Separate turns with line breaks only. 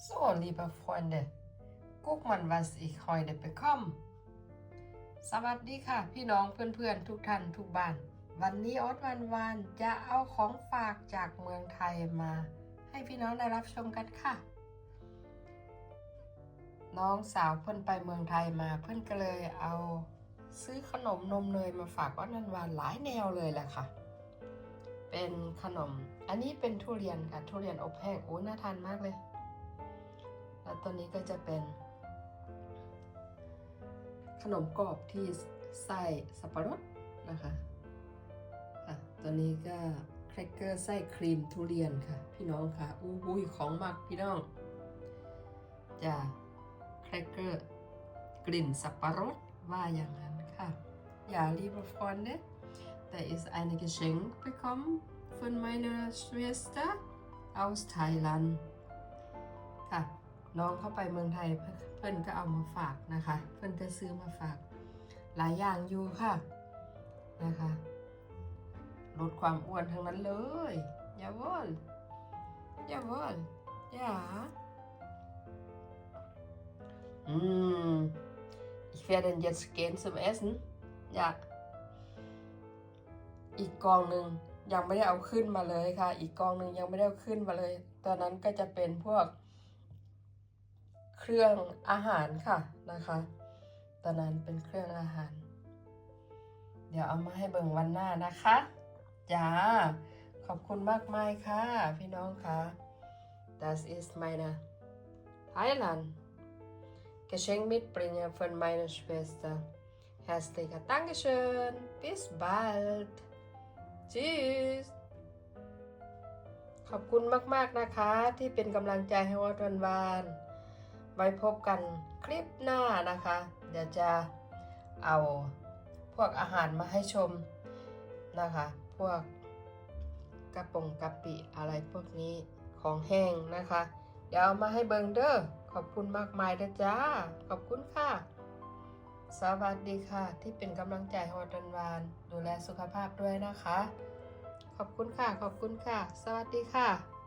So, liebe Freunde, guck mal, was ich heute bekomme. สวัสดีค่ะ พี่น้องเพื่อนๆ ทุกท่านทุกบ้าน วันนี้ออดวันวานจะเอาของฝากจากเมืองไทยมา ให้พี่น้องได้รับชมกันค่ะ น้องสาวเพิ่อนไปเมืองไทยมาเพิ่อนก็เลยเอาซื้อขนมนมเนยมาฝากออดวันวานหลายแนวเลยแหละค่ะ เป็นขนม อันนี้เป็นทุเรียนค่ะ ทุเรียนอบแห้งโอ้น่าทานมากเลย แล้วตัวนี้ก็จะเป็นขนมกรอบที่ใส่สับปะรดนะคะอะตัวนี้ก็แครกเกอร์ไส้ครีมทุเรียนค่ะ พี่น้องค่ะอู้หูยของมักพี่น้องจะแครกเกอร์กลิ่นสับปะรดว่าอย่างนั้นค่ะ Ja, liebe Freunde, da ist ein Geschenk bekommen von meiner Schwester aus Thailand. น้องเข้าไปเมืองไทยเพิ่นเพิ่นก็เอามาฝากนะคะ เพิ่อนก็ซื้อมาฝาก หลายอย่างอยู่ค่ะนะคะลดความอ้วนทั้งนั้นเลยอย่าวอนอย่าวอนอย่าอืม ich werde jetzt gehen zum Essen อยากอีกกองหนึ่งยังไม่ได้เอาขึ้นมาเลยค่ะ อีกกองหนึ่งยังไม่ได้เอาขึ้นมาเลย ตอนนั้นก็จะเป็นพวก เครื่องอาหารค่ะนะคะ ตอนนั้นเป็นเครื่องอาหาร เดี๋ยวเอามาให้เบิ่งวันหน้านะคะจ้าขอบคุณมากมายค่ะ พี่น้องค่ะ das ist meine Thailand Geschenk mitbringen von meiner Schwester herzlicher Dankeschön bis bald tschüss ขอบคุณมาก ๆ นะคะ ที่เป็นกำลังใจให้วัดวันวาน ไว้พบกันคลิปหน้านะคะ เดี๋ยวจะเอาพวกอาหารมาให้ชมนะคะ พวกกระปงกะปิอะไรพวกนี้ของแห้งนะคะ เดี๋ยวเอามาให้เบิงเด้อขอบคุณมากมายเด้อจ้า ขอบคุณค่ะ สวัสดีค่ะ ที่เป็นกำลังใจให้วัดวันวาน ดูแลสุขภาพด้วยนะคะ ขอบคุณค่ะ ขอบคุณค่ะ สวัสดีค่ะ